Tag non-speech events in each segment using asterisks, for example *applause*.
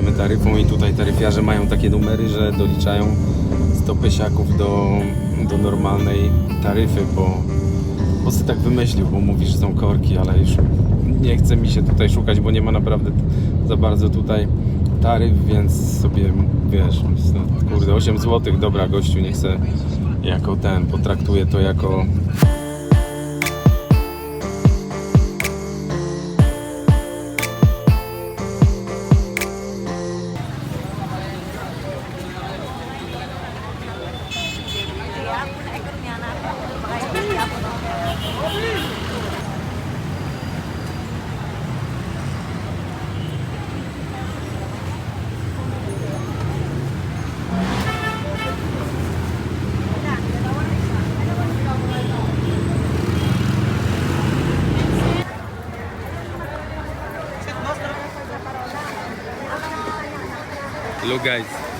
jedziemy taryfą i tutaj taryfiarze mają takie numery, że doliczają 100 pysiaków do, do normalnej taryfy, bo, bo sobie tak wymyślił, bo mówi, że są korki, ale już nie chce mi się tutaj szukać, bo nie ma naprawdę za bardzo tutaj taryf, więc sobie, wiesz, kurde, 8 zł, dobra gościu, nie chcę jako ten, potraktuję to jako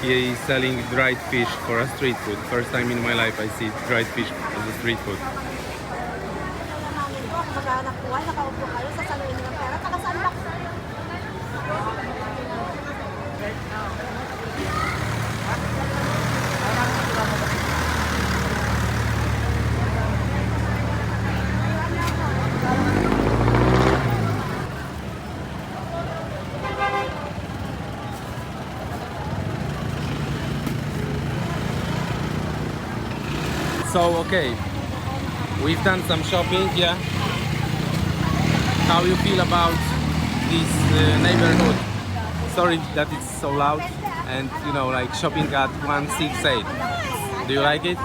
he is selling dried fish for a street food. First time in my life I see dried fish as a street food. So okay, we've done some shopping, yeah. How you feel about this uh, neighborhood? Sorry that it's so loud, and you know, like shopping at 168. Do you like it?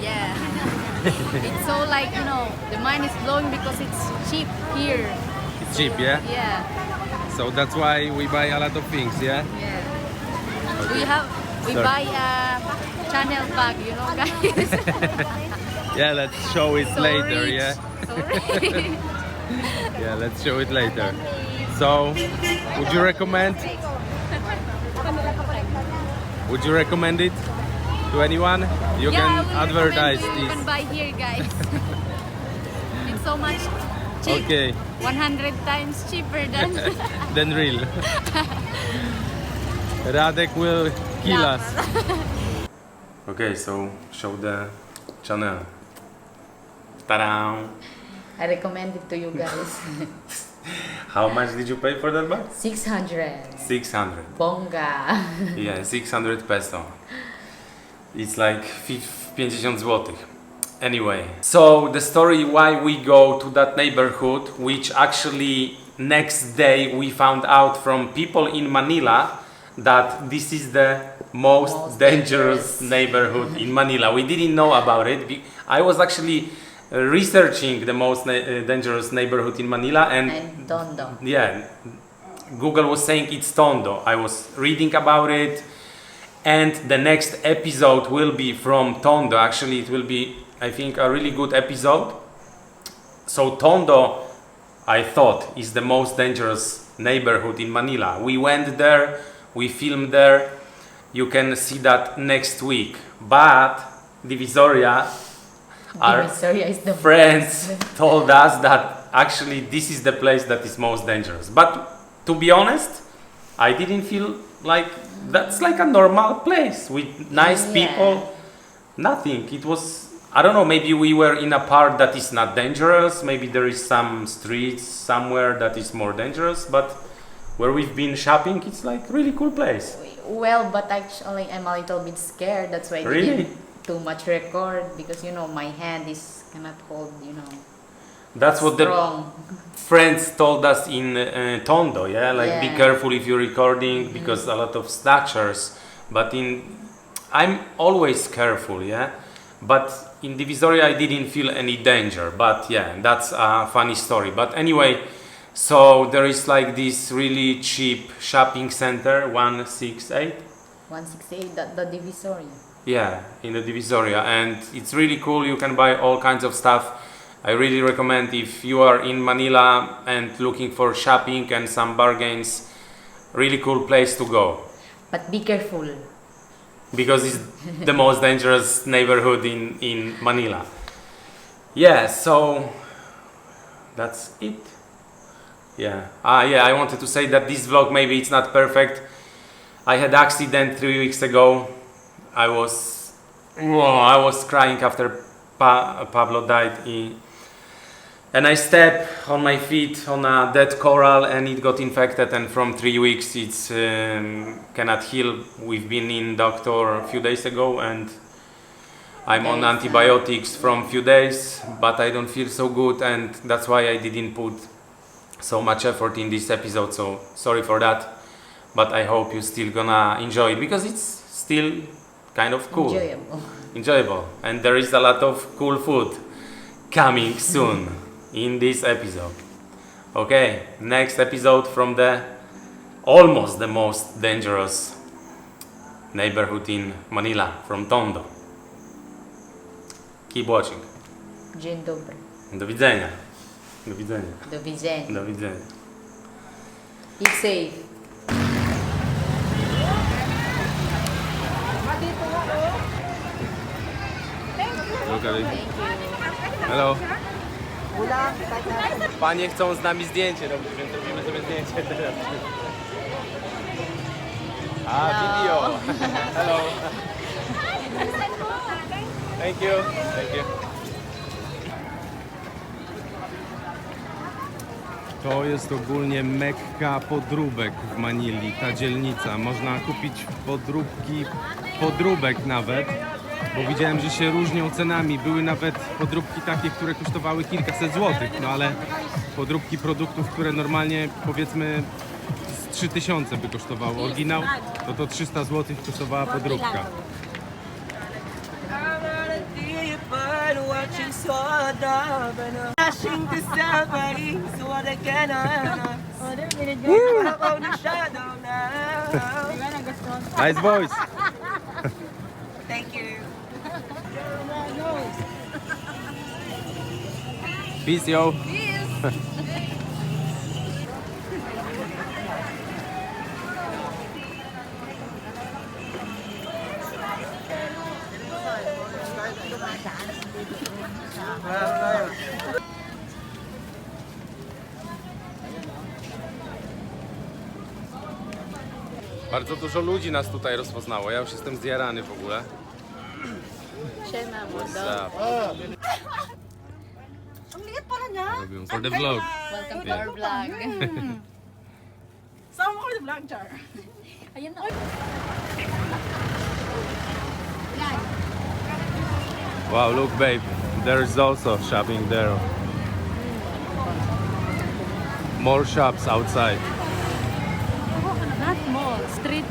Yeah. it's so like, you know, the mind is blowing because it's cheap here. It's cheap, yeah. Yeah. So that's why we buy a lot of things, yeah. Yeah. We have, we Sorry. buy uh, a channel bag, you know, guys. *laughs* Yeah, let's show it so later, rich. yeah. *laughs* Yeah, let's show it later. So, would you recommend? Would you recommend it to anyone? You yeah, can advertise you. You can buy here, guys. *laughs* it's so much cheap. Okay, 100 times cheaper than then real. Radek will kill us. *laughs* Okay, so show the channel. Ta-da! I recommend it to you guys. *laughs* How much did you pay for that bag? 600. 600. Bonga. *laughs* Yeah, 600 peso. It's like fif- 50 zł. Anyway, so the story why we go to that neighborhood, which actually next day we found out from people in Manila that this is the most, Most dangerous dangerous. neighborhood in Manila. We didn't know about it. I was actually uh, researching the most uh, dangerous neighborhood in Manila and and Tondo. yeah google was saying it's tondo i was reading about it and the next episode will be from tondo actually it will be i think a really good episode so tondo i thought is the most dangerous neighborhood in manila we went there we filmed there you can see that next week but divisoria are Divisoria is the friends *laughs* told us that actually this is the place that is most dangerous. But to be honest, I didn't feel like that's like a normal place with nice Yeah. people. Nothing. It was I don't know, maybe we were in a part that is not dangerous, maybe there is some streets somewhere that is more dangerous, but where we've been shopping it's like really cool place. Well, but actually, I'm a little bit scared. That's why I Really? didn't too much record because you know my hand is cannot hold. You know, That's what the strong. friends told us in uh, Tondo, yeah, like be careful if you're recording because a lot of snatchers. But in, I'm always careful, yeah. But in Divisoria, I didn't feel any danger. But yeah, that's a funny story. But anyway, so there is like this really cheap shopping center, one six eight. One sixty eight. The, the divisoria. Yeah, in the Divisoria, and it's really cool. You can buy all kinds of stuff. I really recommend if you are in Manila and looking for shopping and some bargains. Really cool place to go But be careful. because it's the *laughs* most dangerous neighborhood in in Manila. Yeah, so that's it. Yeah. Ah, yeah. I wanted to say that this vlog maybe it's not perfect I had accident three weeks ago. I was, whoa, I was crying after pa- Pablo died. He, and I stepped on my feet on a dead coral and it got infected and from three weeks it's um, cannot heal. We've been in doctor a few days ago and I'm on antibiotics from few days but I don't feel so good and that's why I didn't put so much effort in this episode so sorry for that. But I hope you still gonna enjoy it because it's still kind of cool. Enjoyable. enjoyable. And there is a lot of cool food coming soon *laughs* in this episode. Okay next episode from the almost the most dangerous neighborhood in manila from tondo. Keep watching. Dzień dobry. do widzenia do widzenia Do widzenia. do widzenia Be safe. It. Hello. Panie chcą z nami zdjęcie robić, więc robimy sobie zdjęcie teraz. A, video. Hello. *laughs* Thank you. Thank you. To jest ogólnie mekka podróbek w Manili, ta dzielnica. Można kupić podróbki, podróbek nawet, bo widziałem, że się różnią cenami. Były nawet podróbki takie, które kosztowały kilkaset złotych, no ale podróbki produktów, które normalnie powiedzmy z 3000 by kosztowało oryginał, no to 300 złotych kosztowała podróbka. rushing to somebody, so what I can I about the shadow now. Nice voice. Thank you. Peace, yo. Peace. Dużo ludzi nas tutaj rozpoznało. Ja już jestem zjarany w ogóle. Siema, What's Bulldog. up? Ang liit pala niya. Robią for the vlog. Welcome to our vlog. Sama ko yung vlog na. Wow, look, babe. There's also shopping there. More shops outside. Mall, street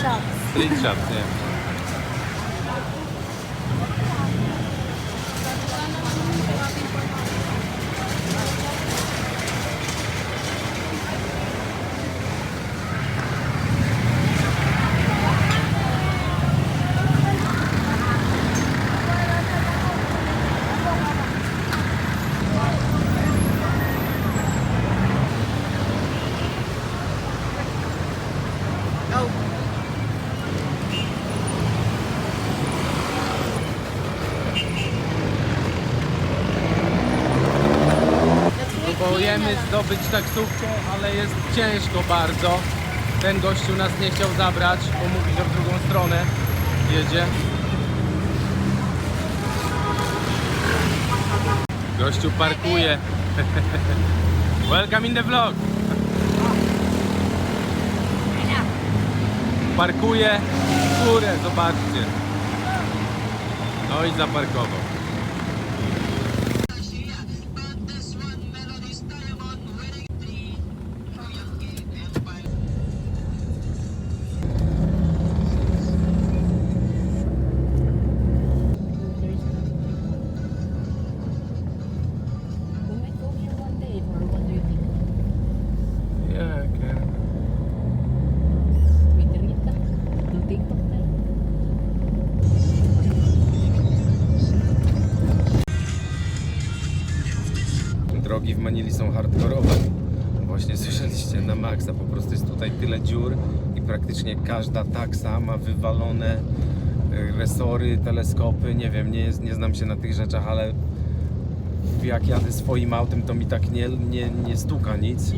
shops. Street shops, yeah. Próbujemy zdobyć taksówkę, ale jest ciężko bardzo. Ten gościu nas nie chciał zabrać, bo mówi, że w drugą stronę jedzie. Gościu parkuje. *laughs* Welcome in the vlog. Parkuje w górę, zobaczcie. No i zaparkował. Manili są hardkorowe. Właśnie słyszeliście na maksa. Po prostu jest tutaj tyle dziur i praktycznie każda taksa ma wywalone y, resory, teleskopy. Nie wiem, nie, jest, nie znam się na tych rzeczach, ale jak jadę swoim autem, to mi tak nie, nie, nie stuka nic,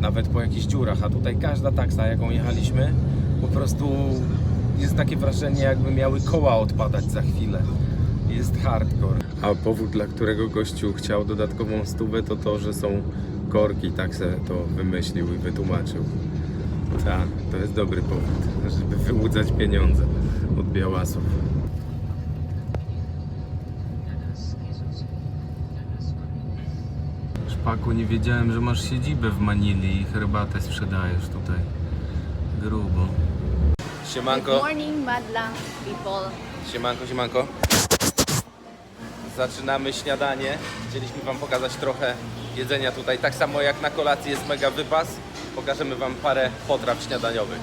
nawet po jakichś dziurach. A tutaj każda taksa, jaką jechaliśmy, po prostu jest takie wrażenie, jakby miały koła odpadać za chwilę. Jest hardcore. A powód, dla którego gościu chciał dodatkową stówę, to to, że są korki. Tak se to wymyślił i wytłumaczył. Tak, to jest dobry powód, żeby wyłudzać pieniądze od białasów. Szpaku, nie wiedziałem, że masz siedzibę w Manili i herbatę sprzedajesz tutaj. Grubo. Good Siemanko, morning, Madlang people. siemanko, siemanko. Zaczynamy śniadanie. Chcieliśmy Wam pokazać trochę jedzenia tutaj. Tak samo jak na kolacji jest mega wypas. Pokażemy Wam parę potraw śniadaniowych.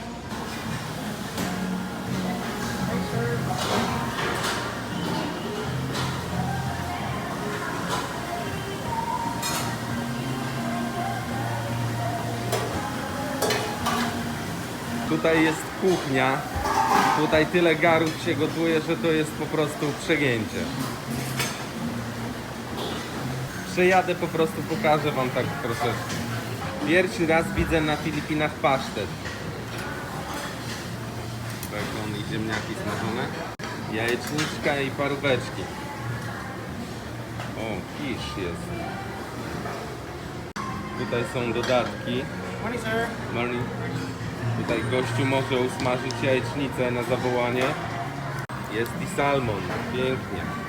Tutaj jest kuchnia. Tutaj tyle garów się gotuje, że to jest po prostu przegięcie. Przejadę po prostu, pokażę wam tak troszeczkę. Pierwszy raz widzę na Filipinach pasztet. Bekon i ziemniaki smażone. Jajeczniczka i paróweczki. O, kisz jest. Tutaj są dodatki. Morning, sir. Morning. Tutaj gościu może usmażyć jajecznicę na zawołanie. Jest i salmon. Pięknie.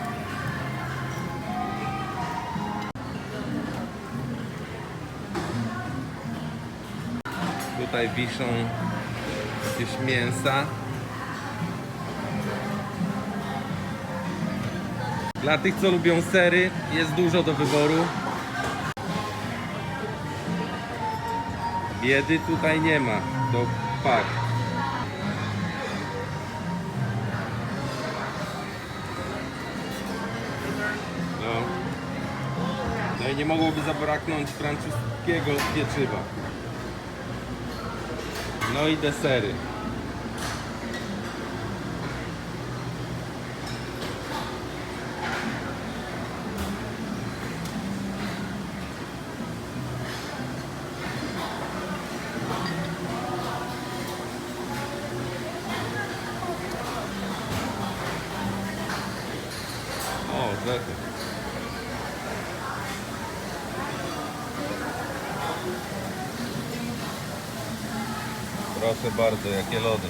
Tutaj wiszą jakieś mięsa. Dla tych, co lubią sery, jest dużo do wyboru. Biedy tutaj nie ma. To fakt. No. No i nie mogłoby zabraknąć francuskiego pieczywa. No i desery. O, zechy. Proszę bardzo, jakie lody.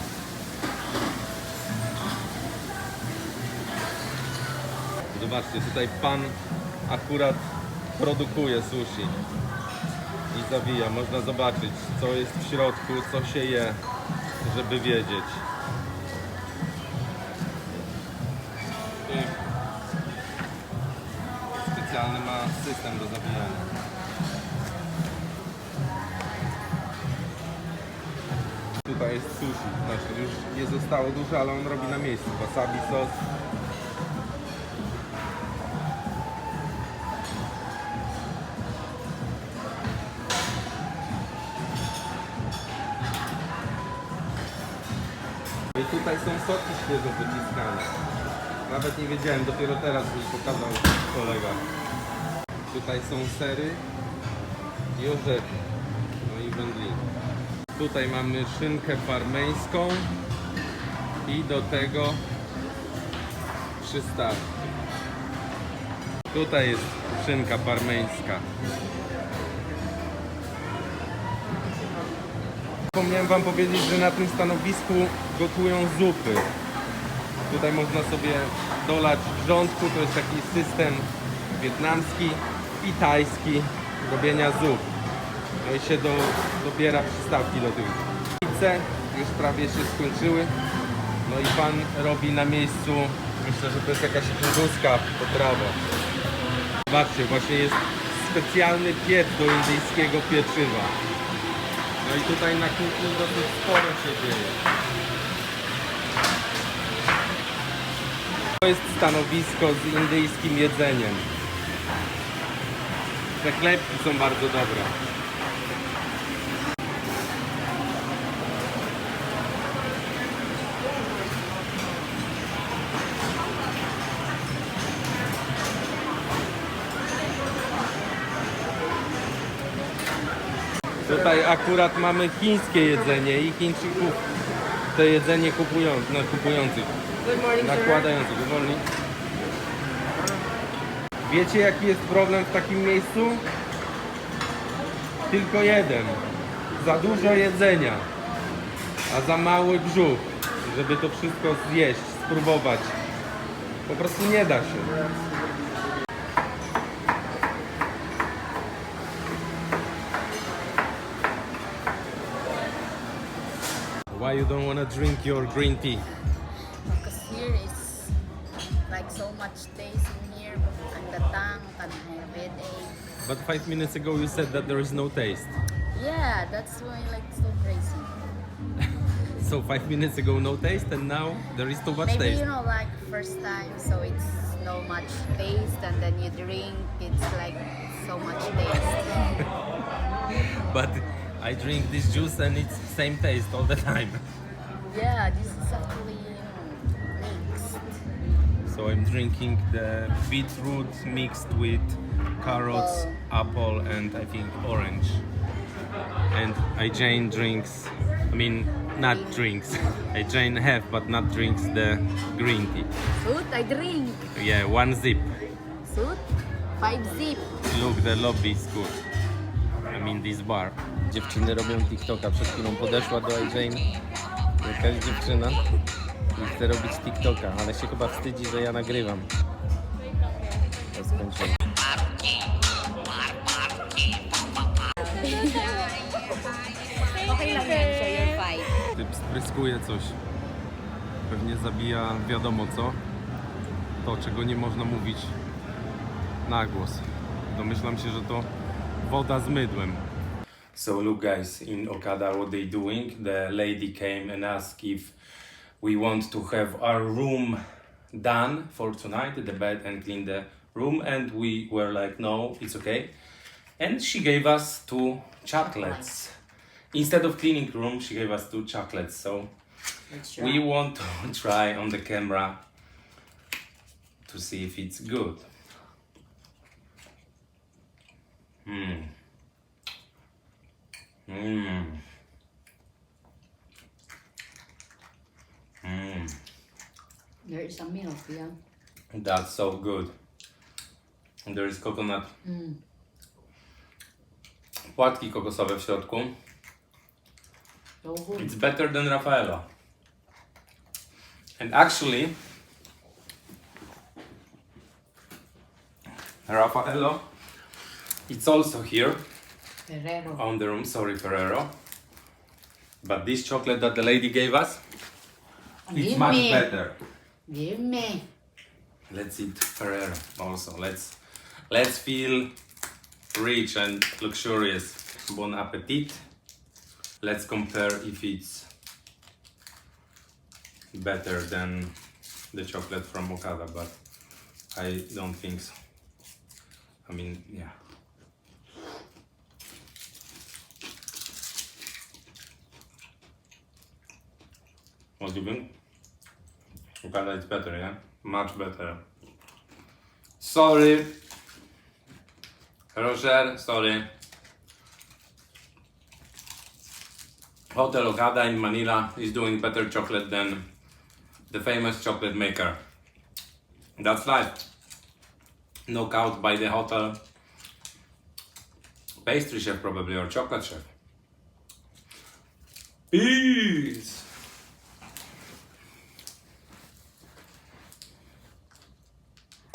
Zobaczcie, tutaj pan akurat produkuje sushi i zawija. Można zobaczyć, co jest w środku, co się je, żeby wiedzieć. Specjalny ma system do zawijania. Tutaj jest sushi, znaczy już nie zostało dużo, ale on robi na miejscu. Wasabi sos. I tutaj są soki świeżo wyciskane. Nawet nie wiedziałem, dopiero teraz mi pokazał kolega. Tutaj są sery i orzechy. Tutaj mamy szynkę parmeńską i do tego przystawki. Tutaj jest szynka parmeńska. Zapomniałem Wam powiedzieć, że na tym stanowisku gotują zupy. Tutaj można sobie dolać wrzątku, to jest taki system wietnamski i tajski robienia zup. No i się do, dobiera przystawki do tych pizze, już prawie się skończyły. No i pan robi na miejscu, myślę, że to jest jakaś hinduska potrawa. Zobaczcie, właśnie jest specjalny piec do indyjskiego pieczywa. No i tutaj na kuchni dosyć sporo się dzieje. To jest stanowisko z indyjskim jedzeniem. Te chlebki są bardzo dobre. Tutaj akurat mamy chińskie jedzenie i Chińczyków te jedzenie kupują, no, kupujących, nakładających. Wiecie jaki jest problem w takim miejscu? Tylko jeden. Za dużo jedzenia, a za mały brzuch, żeby to wszystko zjeść, spróbować. Po prostu nie da się. Don't wanna drink your green tea? Because here is like so much taste in here. And the tongue can have headache. But five minutes ago you said that there is no taste. Yeah, that's why like so crazy. *laughs* So five minutes ago no taste and now there is too much Maybe taste. you know like first time so it's no much taste and then you drink it's like so much taste. *laughs* But I drink this juice and it's same taste all the time. yeah, this is actually mixed. So I'm drinking the beetroot mixed with carrots, apple and I think orange. And I Jane drinks, I mean not drinks. *laughs* I Jane have but not drinks the green tea. Suit, I drink. Yeah, one zip. Suit, five zip. Look, the lobby is good. I mean this bar. Dziewczyny robią TikToka. Przed chwilą podeszła do Jane jakaś dziewczyna i chce robić TikToka, ale się chyba wstydzi, że ja nagrywam. To fine. Typ spryskuje coś. Pewnie zabija wiadomo co. To, czego nie można mówić na głos. Domyślam się, że to woda z mydłem. So look guys, in Okada what they doing, the lady came and asked if we want to have our room done for tonight, the bed and clean the room and we were like no, it's okay. And she gave us two chocolates. Instead of cleaning room, she gave us two chocolates. So we want to *laughs* try on the camera to see if it's good. Hmm. Mmm. Mmm. There is a milk, yeah. That's so good. And There is coconut. Mm. Płatki kokosowe w środku. It's better than Raffaello. And actually, Raffaello, it's also here Ferrero. on the room. Sorry, Ferrero. But this chocolate that the lady gave us, it's Give much me. better. Give me. Let's eat Ferrero also. Let's let's feel rich and luxurious. Bon appetit. Let's compare if it's better than the chocolate from Okada, but I don't think so. I mean, yeah. You think? Okada is better, yeah? Much better. Sorry. Roger, sorry. Hotel Okada in Manila is doing better chocolate than the famous chocolate maker. That's life. Knockout by the hotel pastry chef probably or chocolate chef. Peace.